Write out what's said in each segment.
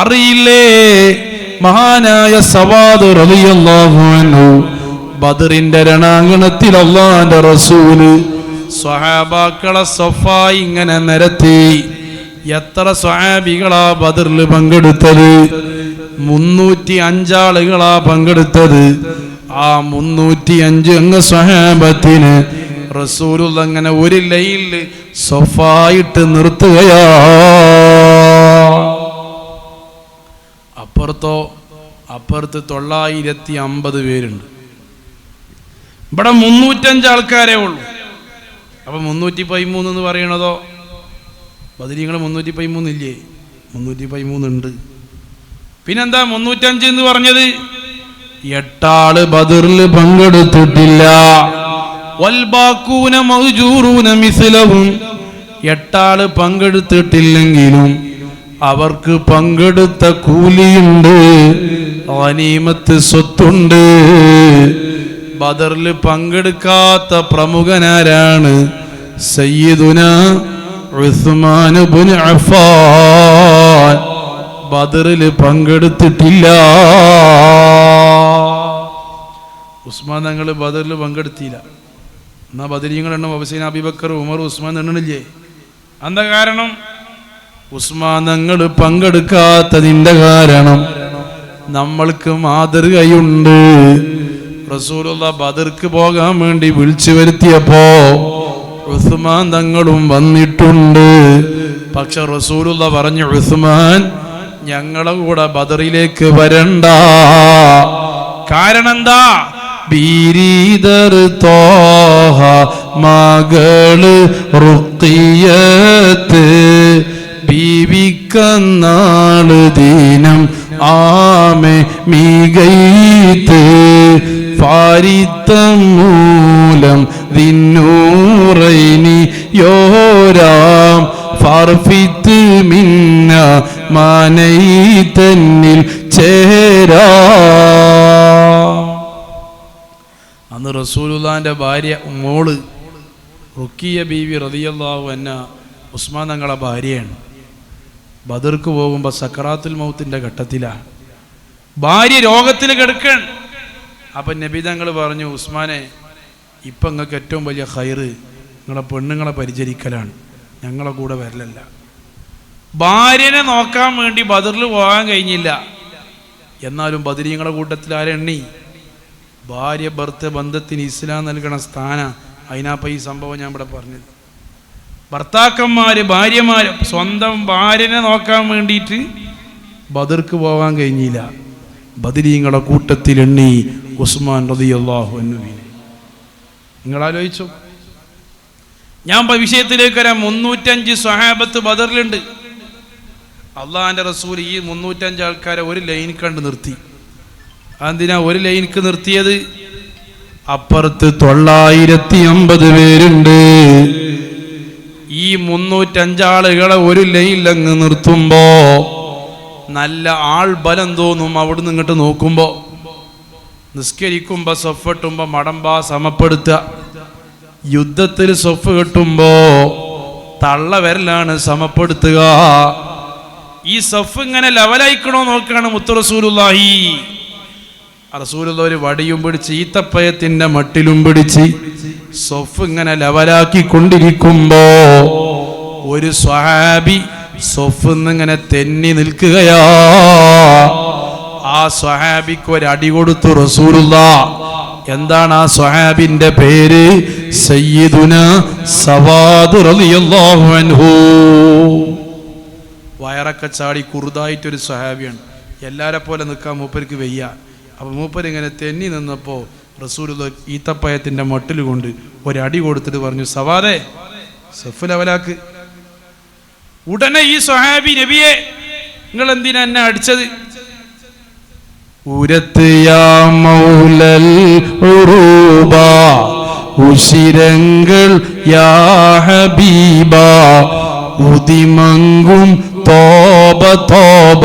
അറിയില്ലേ? മഹാനായ സവാദ് ബദറിന്റെ രണാങ്കണത്തിൽ അള്ളാന്റെ റസൂൽ സ്വഹാബാക്കളെ സൊഫായി ഇങ്ങനെ നിരത്തി എത്ര സ്വഹാബികളാ ബദറിൽ പങ്കെടുത്തത്? മുന്നൂറ്റി അഞ്ചാളുകളാ പങ്കെടുത്തത്. ആ മുന്നൂറ്റി അഞ്ച് അങ്ങ് സ്വഹാബത്തിന് റസൂലുള്ള അങ്ങനെ ഒരു ലൈനിൽ സൊഫായിട്ട് നിർത്തുകയാ. അപ്പുറത്തോ അപ്പുറത്ത് തൊള്ളായിരത്തി അമ്പത് പേരുണ്ട്. ഇവിടെ മുന്നൂറ്റഞ്ച് ആൾക്കാരേ ഉള്ളൂ. അപ്പൊ മുന്നൂറ്റി പതിമൂന്ന് എന്ന് പറയണതോ? ബദരീങ്ങൾ മുന്നൂറ്റി പതിമൂന്നില്ലേ മുന്നൂറ്റി പതിമൂന്നുണ്ട് പിന്നെന്താ മുന്നൂറ്റഞ്ച് എന്ന് പറഞ്ഞത്? എട്ടാൾ ബദറിൽ പങ്കെടുത്തിട്ടില്ല. എട്ടാൾ പങ്കെടുത്തിട്ടില്ലെങ്കിലും അവർക്ക് പങ്കെടുത്ത കൂലിയുണ്ട് അനീമത്ത് സ്വത്തുണ്ട്. ബദറിൽ പങ്കെടുക്കാത്ത പ്രമുഖനാരാണ് സയ്യിദുന ഉസ്മാൻ ഇബ്നു അഫ്ഫാൻ. ബദറിൽ പങ്കെടുത്തിട്ടില്ല. ഉസ്മാൻ തങ്ങൾ ബദറിൽ പങ്കെടുത്തില്ല. എന്നാ ബദരിയങ്ങളെണ്ണം എണ്ണം അബിബക്കർ ഉമർ ഉസ്മാൻ എണ്ണണില്ലേ? എന്താ കാരണം? ഉസ്മാൻ പങ്കെടുക്കാത്തതിന്റെ കാരണം നമ്മൾക്ക് മാതൃകയുണ്ട്. റസൂലുള്ള ബദർക്ക് പോകാൻ വേണ്ടി വിളിച്ചു വരുത്തിയപ്പോ ഉസ്മാൻ തങ്ങളും വന്നിട്ടുണ്ട്. പക്ഷെ റസൂലുള്ള പറഞ്ഞു ഉസ്മാൻ ഞങ്ങളെ കൂടെ ബദറിലേക്ക് വരണ്ട. കാരണം എന്താ ബീരീദർ തോഹ മകൾ റുക്കിയത്ത് ബീവിക്കന്നാൾ ദീനം ആമെ മികൈത്ത് പാരിത്തം മൂലം ദിന്നൂറൈനി യോരാം ഫർഫിത്ത് മിന്ന മനൈ തന്നിൽ ചേരാ. അന്ന് റസൂലുല്ലാന്റെ ഭാര്യ മോൾ റുക്കിയ ബീവി റതിയല്ലാഹു എന്ന ഉസ്മാൻ തങ്ങളെ ഭാര്യയാണ്. ബദർക്ക് പോകുമ്പോൾ സക്കറാത്തുൽ മൗത്തിന്റെ ഘട്ടത്തിലാണ് ഭാര്യ രോഗത്തിൽ കിടക്കൺ അപ്പം നബിതങ്ങൾ പറഞ്ഞു ഉസ്മാനെ ഇപ്പം നിങ്ങൾക്ക് ഏറ്റവും വലിയ ഹൈറ് നിങ്ങളെ പെണ്ണുങ്ങളെ പരിചരിക്കലാണ്. ഞങ്ങളെ കൂടെ വരലല്ല. ഭാര്യനെ നോക്കാൻ വേണ്ടി ബദറിൽ പോകാൻ കഴിഞ്ഞില്ല. എന്നാലും ബദരീങ്ങളെ കൂട്ടത്തിൽ ആരെണ്ണി ഭാര്യ ഭർത്ത ബന്ധത്തിന് ഇസ്ലാം നൽകണ സ്ഥാന. അതിനാപ്പ ഈ സംഭവം ഞാൻ ഇവിടെ പറഞ്ഞത്. ഭർത്താക്കന്മാര് ഭാര്യമാര് സ്വന്തം ഭാര്യനെ നോക്കാൻ വേണ്ടിയിട്ട് ബദർക്ക് പോകാൻ കഴിഞ്ഞില്ല. ബദരീങ്ങളെ കൂട്ടത്തിൽ എണ്ണി ഉസ്മാൻ റതിയല്ലാഹു എന്നുവിനെ നിങ്ങൾ ആലോചിച്ചു ഞാൻ വിഷയത്തിലേക്ക് വരാം. മുന്നൂറ്റഞ്ച് സ്വഹാബത്ത് ബദറിലുണ്ട്. അള്ളാഹാന്റെ റസൂൽ ഈ മുന്നൂറ്റഞ്ച് ആൾക്കാരെ ഒരു ലൈൻ കണ്ട് നിർത്തി. അതെന്തിനാ ഒരു ലൈനിക്ക് നിർത്തിയത്? അപ്പുറത്ത് തൊള്ളായിരത്തി അമ്പത് പേരുണ്ട്. ഈ മുന്നൂറ്റഞ്ചാളുകളെ ഒരു ലൈനിലങ്ങ് നിർത്തുമ്പോ നല്ല ആൾ ബലം തോന്നും അവിടുന്ന് ഇങ്ങോട്ട് നോക്കുമ്പോ. നിസ്കരിക്കുമ്പോ സൊഫ് കെട്ടുമ്പോ മടമ്പാ സമപ്പെടുത്തുക. യുദ്ധത്തിൽ സൊഫ് കെട്ടുമ്പോ തള്ള വരലാണ് സമപ്പെടുത്തുക. ഈ സഫ് ഇങ്ങനെ ലെവലായിക്കണോ നോക്കുകയാണ് മുത്തു റസൂലുള്ളാഹി റസൂലുള്ള വടിയും പിടിച്ച് ഈത്തപ്പയത്തിന്റെ മട്ടിലും പിടിച്ച് സൊഫ് ഇങ്ങനെ ലവലാക്കി കൊണ്ടിരിക്കുമ്പോ ഒരു സ്വഹാബി സൊഫ് ഇങ്ങനെ തെന്നി നിൽക്കുകയാ. ആ സ്വഹാബിക്ക് ഒരു അടി കൊടുത്തു റസൂലുള്ള എന്താണ് ആ സ്വഹാബിന്റെ പേര്? സയ്യിദുന സവാദ് റളിയല്ലാഹു അൻഹു. വയറൊക്കെ ചാടി കുറുതായിട്ടൊരു സ്വഹാബിയാണ്. എല്ലാരെ പോലെ നിൽക്കാൻ മൂപ്പർക്ക് വയ്യ. അപ്പൊ മൂപ്പരിങ്ങനെ തെന്നി നിന്നപ്പോൾ റസൂലുള്ള ഈത്തപ്പയത്തിന്റെ മട്ടിൽ കൊണ്ട് ഒരടി കൊടുത്തിട്ട് പറഞ്ഞു സവാദേ സഫ് ലവലാക്ക് ഉടനെ ഈ സ്വഹാബി നബിയെ നിങ്ങൾ എന്തിനാ എന്നെ അടിച്ചത്? ഉശിരങ്ങൾ യാ ഹബീബ ഉദിമങ്കും തോബ തോബ.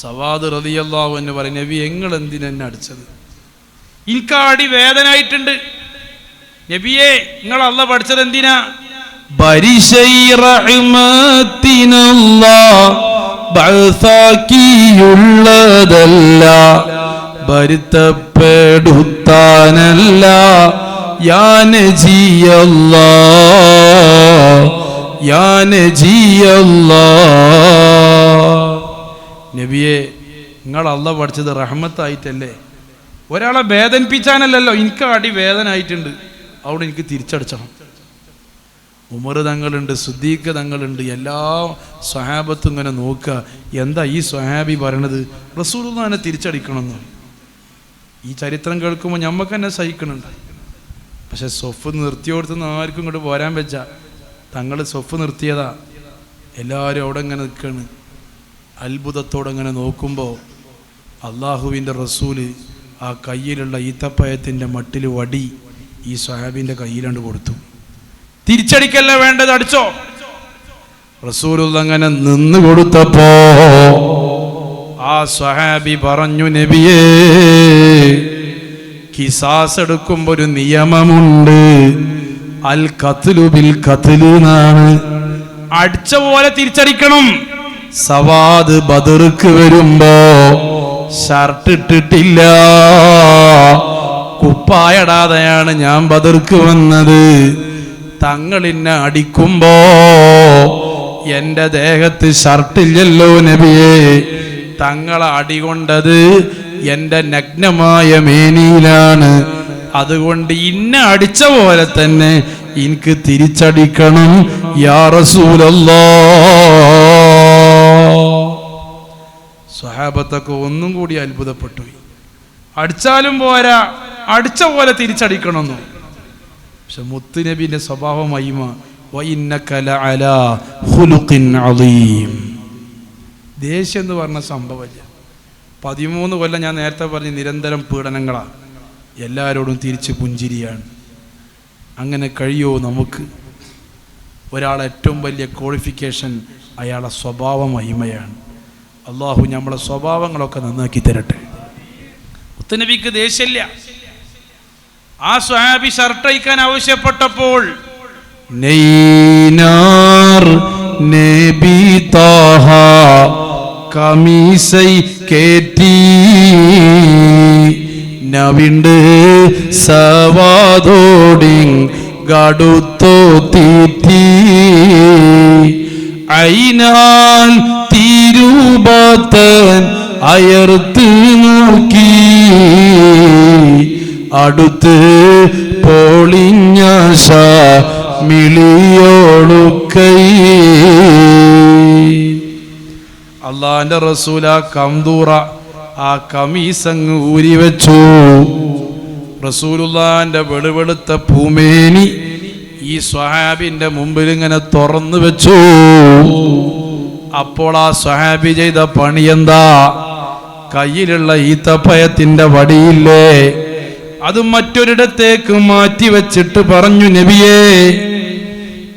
സവാദ് റളിയല്ലാഹു എന്ന് പറയും നബി എങ്ങൾ എന്തിനെന്നെ അടിച്ചത്? എനിക്ക് അടി വേദനായിട്ടുണ്ട്. നബിയെ നിങ്ങൾ അല്ല പഠിച്ചത് എന്തിനാ? ബരിശൈ ഭരുത്തപ്പെടുത്താനല്ല യാനജിയല്ലാ യാനജിയല്ലാ നബിയെ നിങ്ങൾ അള്ള പഠിച്ചത് റഹ്മത്തായിട്ടല്ലേ? ഒരാളെ വേദനിപ്പിച്ചാനല്ലല്ലോ എനിക്ക് അടി വേദനായിട്ടുണ്ട്. അവിടെ എനിക്ക് തിരിച്ചടിച്ചണം. ഉമർ തങ്ങളുണ്ട് സുദ്ദീഖ് തങ്ങളുണ്ട് എല്ലാ സ്വഹാബത്തും ഇങ്ങനെ നോക്കുക. എന്താ ഈ സ്വഹാബി പറയണത്? റസൂലുള്ളാനെ തിരിച്ചടിക്കണമെന്ന്. ഈ ചരിത്രം കേൾക്കുമ്പോൾ ഞമ്മക്ക് തന്നെ സഹിക്കണുണ്ട്. പക്ഷെ നിർത്തി നിർത്തിയോടത്തുനിന്ന് ആർക്കും ഇങ്ങോട്ട് പോരാൻ വെച്ച. തങ്ങൾ സൊഫ് നിർത്തിയതാ. എല്ലാവരും അവിടെ ഇങ്ങനെ നിൽക്കുകയാണ് അത്ഭുതത്തോടെ അങ്ങനെ നോക്കുമ്പോൾ അള്ളാഹുവിന്റെ റസൂൽ ആ കയ്യിലുള്ള ഈത്തപ്പയത്തിന്റെ മട്ടിൽ വടി ഈ സ്വഹാബിന്റെ കയ്യിലാണ്ട് കൊടുത്തു. തിരിച്ചടിക്കല്ല വേണ്ടത് അടിച്ചോ? റസൂലുള്ള അങ്ങനെ നിന്ന് കൊടുത്തപ്പോ ആ സ്വഹാബി പറഞ്ഞു നബിയേ കിസാസ് എടുക്കുമ്പോ ഒരു നിയമമുണ്ട്. അൽ കത്തിലു ബിൽ കത്തിലു എന്നാണ് അടിച്ച പോലെ തിരിച്ചടിക്കണം. സവാദ് ബദർക്ക് വരുമ്പോ ഷർട്ട് ഇട്ടിട്ടില്ല. കുപ്പായടാതെയാണ് ഞാൻ ബദർക്ക് വന്നത്. തങ്ങളിന്നെ അടിക്കുമ്പോ എന്റെ ദേഹത്ത് ഷർട്ടില്ലല്ലോ നബിയെ. തങ്ങളെ അടികൊണ്ടത് എന്റെ നഗ്നമായ മേനിയിലാണ്. അതുകൊണ്ട് ഇന്ന അടിച്ച പോലെ തന്നെ എനിക്ക് തിരിച്ചടിക്കണം. യാ റസൂലല്ലാ. സ്വഹാബത്തൊക്കെ ഒന്നും കൂടി അത്ഭുതപ്പെട്ടു. അടിച്ചാലും പോരാ അടിച്ച പോലെ തിരിച്ചടിക്കണമെന്നു. പക്ഷെ മുത്തുനബിന്റെ സ്വഭാവം മഹിമ. ദേഷ്യം എന്ന് പറഞ്ഞ സംഭവമില്ല. പതിമൂന്ന് കൊല്ലം ഞാൻ നേരത്തെ പറഞ്ഞ നിരന്തരം പീഡനങ്ങളാണ് എല്ലാവരോടും തിരിച്ച് പുഞ്ചിരിയാണ്. അങ്ങനെ കഴിയോ നമുക്ക്? ഒരാളെ ഏറ്റവും വലിയ ക്വാളിഫിക്കേഷൻ അയാളെ സ്വഭാവ മഹിമയാണ്. അള്ളാഹു നമ്മളെ സ്വഭാവങ്ങളൊക്കെ നന്നാക്കി തരട്ടെ. മുത്തനബിക്ക് ദേഷ്യമില്ല. ആ സ്വഹാബി ഷർട്ട് അയക്കാൻ ആവശ്യപ്പെട്ടപ്പോൾ നെയ്നാർ നവിണ്ട് സവാദോടി ഗടുത്തോ തീറ്റി. അയിനാൽ തിരുപത്തൻ അയർത്ത് നോക്കി. അടുത്ത് പോളിഞ്ഞാശ മിളിയോളുക്കൈ അള്ളാന്റെ റസൂല കംദൂറ ആ കമീസങ് ഊരി വെച്ചു. റസൂലുള്ളാന്റെ വെളുവെളുത്ത പൂമേനി ഈ സ്വഹാബിന്റെ മുമ്പിൽ ഇങ്ങനെ തുറന്നു വെച്ചു. അപ്പോൾ ആ സ്വഹാബി ചെയ്ത പണി എന്താ? കയ്യിലുള്ള ഈത്തപ്പയത്തിന്റെ വടിയില്ലേ? അത് മറ്റൊരിടത്തേക്ക് മാറ്റി വെച്ചിട്ട് പറഞ്ഞു നബിയേ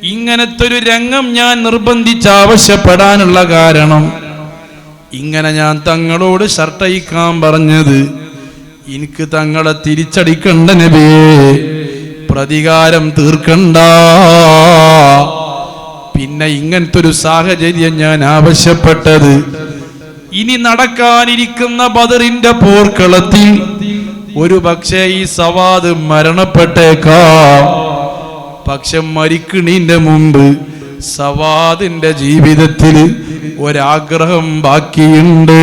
ഇങ്ങനത്തെ ഒരു രംഗം ഞാൻ നിർബന്ധിച്ച് ആവശ്യപ്പെടാനുള്ള കാരണം. ഇങ്ങനെ ഞാൻ തങ്ങളോട് ഷർട്ടയിക്കാൻ പറഞ്ഞത് എനിക്ക് തങ്ങളെ തിരിച്ചടിക്കണ്ട നബിയേ. പ്രതികാരം തീർക്കണ്ട. പിന്നെ ഇങ്ങനത്തെ ഒരു സാഹചര്യം ഞാൻ ആവശ്യപ്പെട്ടത്. ഇനി നടക്കാനിരിക്കുന്ന ബദറിന്റെ പോർക്കളത്തിൽ ഒരു പക്ഷേ ഈ സവാദ് മരണപ്പെട്ടേക്കാം. പക്ഷെ മരിക്കണീന്റെ മുമ്പ് സവാദിന്റെ ജീവിതത്തിൽ ഒരാഗ്രഹം ബാക്കിയുണ്ട്.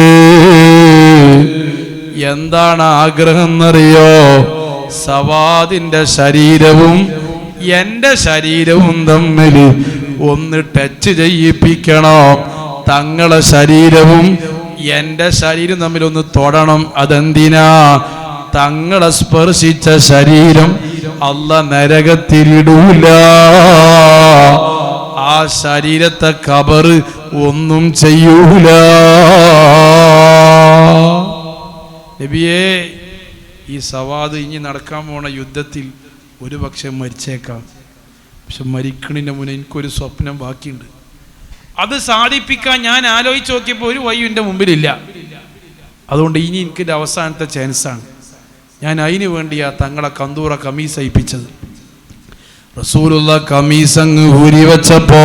എന്താണ് ആഗ്രഹം എന്നറിയോ സവാദിന്റെ ശരീരവും എന്റെ ശരീരവും തമ്മിൽ ഒന്ന് ടച്ച് ചെയ്യിപ്പിക്കണം. തങ്ങളെ ശരീരവും എന്റെ ശരീരം തമ്മിൽ ഒന്ന് തൊടണം. അതെന്തിനാ? തങ്ങളെ സ്പർശിച്ച ശരീരം അല്ല നരകത്തിരിടൂല ആ ശരീരത്തെ കബറ് ഒന്നും ചെയ്യൂല. നബിയേ ഈ സവാദ് ഇനി നടക്കാൻ പോണ യുദ്ധത്തിൽ ഒരു പക്ഷെ മരിച്ചേക്കാം. പക്ഷെ മരിക്കണിന്റെ മുന്നേ എനിക്കൊരു സ്വപ്നം ബാക്കിയുണ്ട്. അത് സാധിപ്പിക്കാൻ ഞാൻ ആലോചിച്ച് നോക്കിയപ്പോൾ ഒരു വഴിയും എന്റെ മുമ്പിലില്ല. അതുകൊണ്ട് ഇനി എനിക്കിന്റെ അവസാനത്തെ ചാൻസാണ്. ഞാൻ അതിന് വേണ്ടിയാ തങ്ങളെ കന്തൂറ കമീസ് അയപ്പിച്ചത്. റസൂലുള്ള കമീസ് അങ്ങ് ഊരി വെച്ചപ്പോ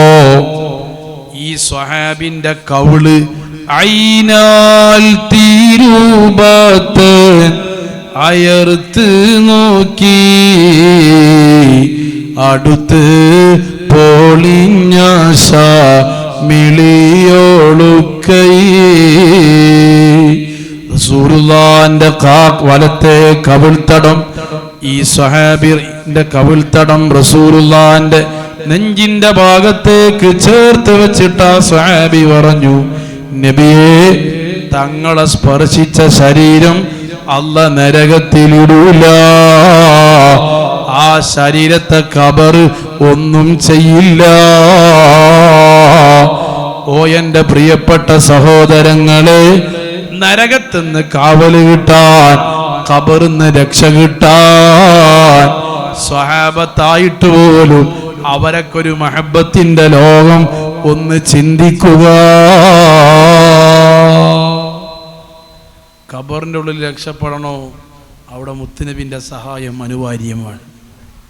ഈ സ്വഹാബിന്റെ കവിൾ ഐനാൽ തീരൂപത്ത് അയർത്ത് നോക്കി. അടുത്ത് പോളിഞ്ഞാശ മിളിയോളുക്കൈ. റസൂലുള്ളാന്റെ കാ- വലത്തെ കവിൾത്തടം ഈ സഹാബിന്റെ കവിൾത്തടം റസൂലുള്ളാന്റെ നെഞ്ചിന്റെ ഭാഗത്തേക്ക് ചേർത്ത് വെച്ചിട്ട ആ സ്വഹാബി പറഞ്ഞു നബിയെ തങ്ങളെ സ്പർശിച്ച ശരീരം അല്ല നരകത്തിലിടൂല. ആ ശരീരത്തെ കബർ ഒന്നും ചെയ്യില്ല. ഓ എന്റെ പ്രിയപ്പെട്ട സഹോദരങ്ങളെ നരകത്തുനിന്ന് കാവൽ കിട്ടാൻ കബറിന്ന് രക്ഷ കിട്ടാൻ സ്വഹാബത്തായിട്ട് പോലും അവരൊക്കൊരു മഹബത്തിന്റെ ലോകം ഒന്ന് ചിന്തിക്കുക. ഖബറിന്റെ ഉള്ളിൽ രക്ഷപ്പെടണോ? അവിടെ മുത്തുനബിന്റെ സഹായം അനിവാര്യമാണ്.